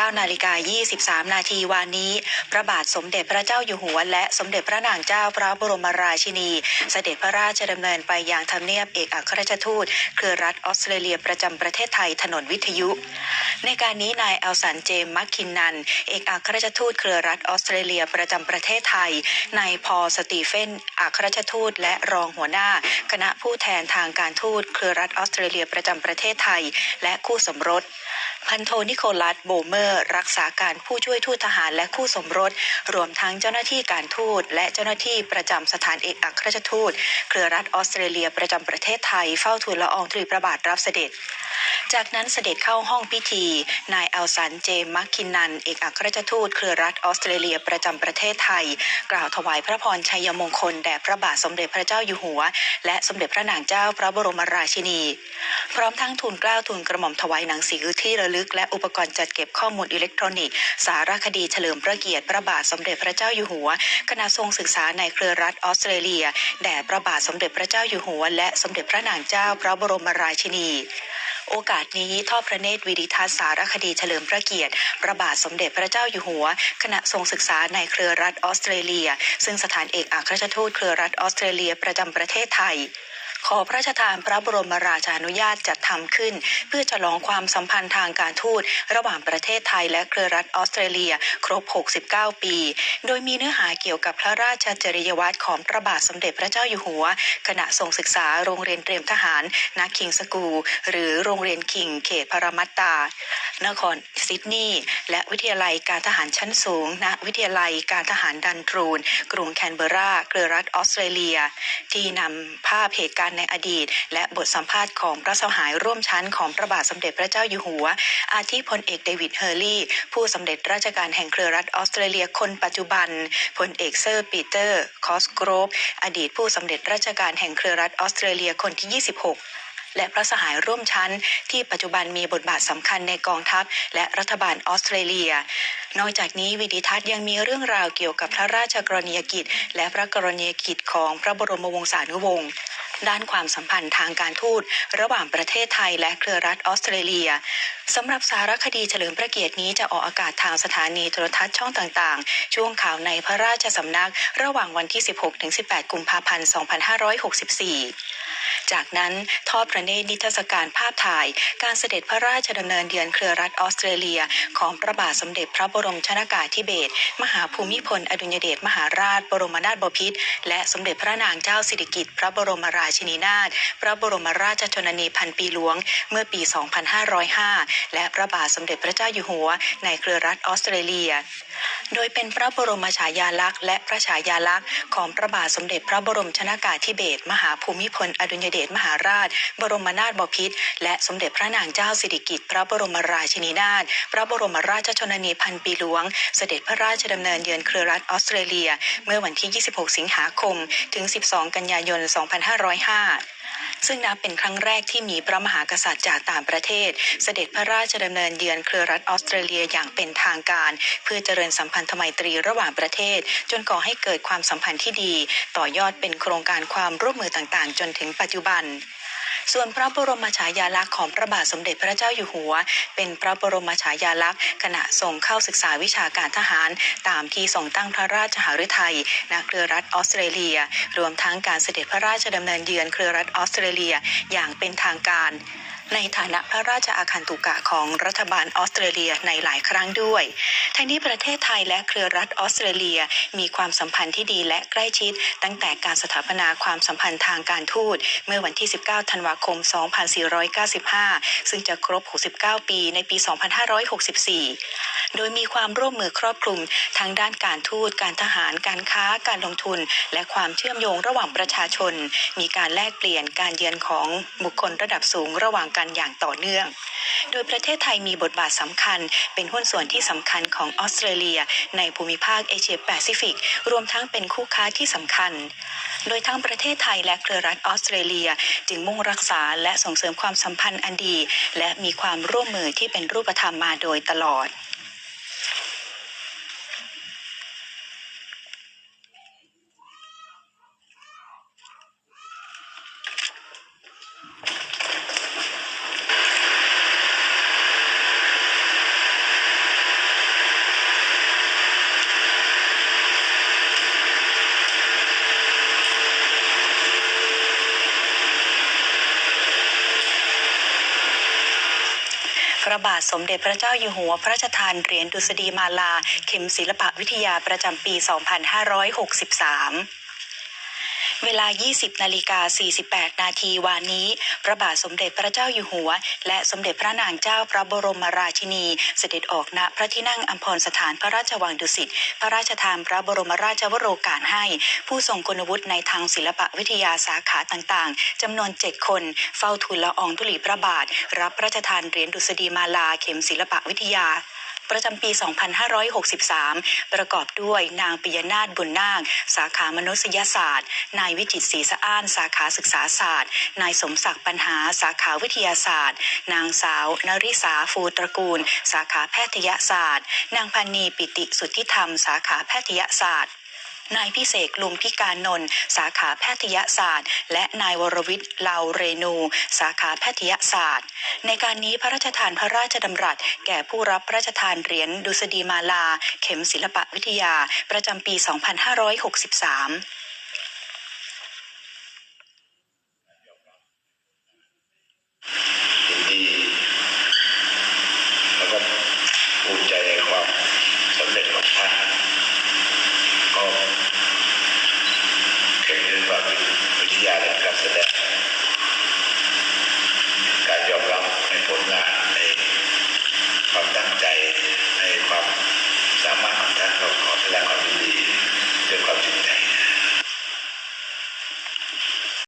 9นาฬิกา23 นาทีวานนี้ พระบาทสมเด็จพระเจ้าอยู่หัว และสมเด็จพระนางเจ้าพระบรมราชินี เสด็จพระราชดำเนินไปยังทำเนียบเอกอัครราชทูตเครือรัฐออสเตรเลียประจำประเทศไทยถนนวิทยุ ในการนี้นายอัลสันเจมส์มัคคินนัน เอกอัครราชทูตเครือรัฐออสเตรเลียประจำประเทศไทยนายพอสตีเฟนอัครราชทูตและรองหัวหน้า คณะผู้แทนทางการทูตเครือรัฐออสเตรเลียประจำประเทศไทย และคู่สมรส พันโทนิโคลัสโบเมอร์รักษาการผู้ช่วยทูตทหารและคู่สมรส รวมทั้งเจ้าหน้าที่การทูต และเจ้าหน้าที่ประจำสถานเอกอัครราชทูต เครือรัฐออสเตรเลียประจำประเทศไทยเฝ้าทูลละอองธุลีพระบาทรับเสด็จ จากนั้นเสด็จเข้าห้องพิธี นายอัลสันเจมส์มัคคินนัน เอกอัครราชทูตเครือรัฐออสเตรเลียประจำประเทศไทย กล่าวถวายพระพรชัยมงคลแด่พระบาทสมเด็จพระเจ้าอยู่หัว และสมเด็จพระนางเจ้าพระบรมราชินี พร้อมทั้งทูลเกล้าทูลกระหม่อมถวายหนังสือที่ระลึก และอุปกรณ์จัดเก็บข้อมูลอิเล็กทรอนิกส์สารคดีเฉลิมพระเกียรติพระบาทสมเด็จพระเจ้าอยู่หัวคณะทรงศึกษาในเครือรัฐออสเตรเลียแด่พระบาทสมเด็จพระเจ้าอยู่หัว และสมเด็จพระนางเจ้าพระบรมราชินี โอกาสนี้ทอดพระเนตรวิดิทัศน์สารคดีเฉลิมพระเกียรติพระบาทสมเด็จพระเจ้าอยู่หัวขณะทรงศึกษาในเครือรัฐออสเตรเลีย ซึ่งสถานเอกอัครราชทูตเครือรัฐออสเตรเลียประจำประเทศไทย ขอพระราชทานพระบรมราชานุญาตจัดทำขึ้น เพื่อฉลองความสัมพันธ์ทางการทูตระหว่างประเทศไทยและเครือรัฐออสเตรเลีย ครบ 69 ปี โดยมีเนื้อหาเกี่ยวกับพระราชจริยวัตรของพระบาทสมเด็จพระเจ้าอยู่หัว ขณะทรงศึกษาโรงเรียนเตรียมทหารนาคิงสกู หรือโรงเรียนคิงเขตพรามัตตา นครซิดนีย์และวิทยาลัยการทหารชั้นสูงณวิทยาลัยการทหารดันทรูน กรุงแคนเบราเครือรัฐออสเตรเลีย ที่นำภาพเหตุการณ์ในอดีต และบทสัมภาษณ์ของพระสหายร่วมชั้นของพระบาทสมเด็จพระเจ้าอยู่หัว อาทิพลเอกเดวิดเฮอร์ลีย์ผู้สำเร็จราชการแห่งเครือรัฐออสเตรเลียคนปัจจุบันพลเอกเซอร์ปีเตอร์ คอสโกรฟอดีตผู้สำเร็จราชการแห่งเครือรัฐออสเตรเลียคนที่ 26 และพระสหายร่วมชั้น ที่ปัจจุบันมีบทบาทสำคัญในกองทัพ และรัฐบาลออสเตรเลีย นอกจากนี้วิดิทัศน์ยังมีเรื่องราวเกี่ยวกับพระราชกรณียกิจ และพระกรณียกิจของพระบรมวงศานุวงศ์ ด้านความสัมพันธ์ทางการทูต ระหว่างประเทศไทยและเครือรัฐออสเตรเลียสำหรับสารคดีเฉลิมพระเกียรตินี้จะออกอากาศทางสถานีโทรทัศน์ช่องต่างๆ ช่วงข่าวในพระราชสำนัก ระหว่างวันที่ 16-18 กุมภาพันธ์ 2564 จากนั้นทอดพระเนตรนิทรรศการภาพถ่าย การเสด็จพระราชดำเนินเยือนเครือรัฐออสเตรเลีย ของพระบาทสมเด็จพระบรมชนากาธิเบศรมหาภูมิพลอดุลยเดชมหาราช บรมนาถบพิตรและสมเด็จพระนางเจ้าสิริกิติ์พระบรมราชินีนาถพระบรมราชชนนีพันปีหลวงเมื่อปี 2505 และพระบาทสมเด็จพระเจ้าอยู่หัว ในเครือรัฐออสเตรเลีย โดยเป็นพระบรมฉายาลักษณ์และพระฉายาลักษณ์ของพระบาทสมเด็จพระบรมชนากาธิเบศรมหาภูมิพลอดุลยเดชมหาราช บรมนาถบพิตรและสมเด็จพระนางเจ้าสิริกิติ์พระบรมราชินีนาถพระบรมราชชนนีพันปีหลวง เสด็จพระราชดำเนินเยือนเครือรัฐออสเตรเลีย เมื่อวันที่ 26 สิงหาคม ถึง 12 กันยายน 2505ซึ่งนับเป็นครั้งแรกที่มีพระมหากษัตริย์จากต่างประเทศ เสด็จพระราชดำเนินเยือนเครือรัฐออสเตรเลียอย่างเป็นทางการ เพื่อเจริญสัมพันธไมตรีระหว่างประเทศ จนก่อให้เกิดความสัมพันธ์ที่ดี ต่อยอดเป็นโครงการความร่วมมือต่างๆ จนถึงปัจจุบัน ส่วนพระบรมฉายาลักษณ์ของพระบาทสมเด็จพระเจ้าอยู่หัว เป็นพระบรมฉายาลักษณ์ขณะทรงเข้าศึกษาวิชาการทหาร ตามที่ทรงตั้งพระราชหฤทัยณเครือรัฐออสเตรเลีย รวมทั้งการเสด็จพระราชดำเนินเยือนเครือรัฐออสเตรเลียอย่างเป็นทางการ ในฐานะพระราชอาคันตุกะของรัฐบาลออสเตรเลียในหลายครั้งด้วยทั้งนี้ประเทศไทยและเครือรัฐออสเตรเลียมีความสัมพันธ์ที่ดีและใกล้ชิด ตั้งแต่การสถาปนาความสัมพันธ์ทางการทูตเมื่อวันที่ 19 ธันวาคม 2495 ซึ่งจะครบ 69 ปีในปี 2564 โดยมีความร่วมมือครอบคลุมทั้งด้านการทูต การทหาร การค้า การลงทุน และความเชื่อมโยงระหว่างประชาชน มีการแลกเปลี่ยนการเยือนของบุคคลระดับสูงระหว่างกันอย่างต่อเนื่อง โดยประเทศไทยมีบทบาทสำคัญ เป็นหุ้นส่วนที่สำคัญของออสเตรเลีย ในภูมิภาคเอเชียแปซิฟิก รวมทั้งเป็นคู่ค้าที่สำคัญ โดยทั้งประเทศไทยและเครือรัฐออสเตรเลีย จึงมุ่งรักษาและส่งเสริมความสัมพันธ์อันดี และมีความร่วมมือที่เป็นรูปธรรมมาโดยตลอด พระบาทสมเด็จพระเจ้าอยู่หัว พระราชทานเหรียญดุษฎีมาลา เข็มศิลปวิทยาประจำปี 2563 เวลา 20 นาฬิกา 48 นาทีวานนี้ พระบาทสมเด็จพระเจ้าอยู่หัว และสมเด็จพระนางเจ้าพระบรมราชินี เสด็จออกณพระที่นั่งอัมพรสถานพระราชวังดุสิต พระราชทานพระบรมราชวโรกาสให้ ผู้ทรงคุณวุฒิในทางศิลปวิทยาสาขาต่างๆจำนวน 7 คน เฝ้าทูลละอองธุลีพระบาท รับพระราชทานเหรียญดุษฎีมาลาเข็มศิลปวิทยา ประจำปี 2563 ประกอบด้วยนางปิยนาถบุญนาค สาขามนุษยศาสตร์ นายวิจิตศรีสะอ้าน สาขาศึกษาศาสตร์ นายสมศักดิ์ปัญหา สาขาวิทยาศาสตร์ นางสาวนริสาฟูตระกูล สาขาแพทยศาสตร์ นางพันนีปิติสุทธิธรรม สาขาแพทยศาสตร์ นายพิเศษลุมพิการนนท์สาขาแพทยศาสตร์ และนายวรวิทย์เลาเรนู สาขาแพทยศาสตร์ ในการนี้พระราชทานพระราชดำรัส แก่ผู้รับพระราชทานเหรียญดุษฎีมาลา เข็มศิลปวิทยา ประจำปี 2563 ยินดีแล้วก็ภูมิใจในความสำเร็จของท่านก็เก่งเรื่องแบบ วิยาและการแสดง การยอมรับในผลงานในความตั้งใจในความสามารถของท่านก็ขอแสดงความยินดีด้วยความจริง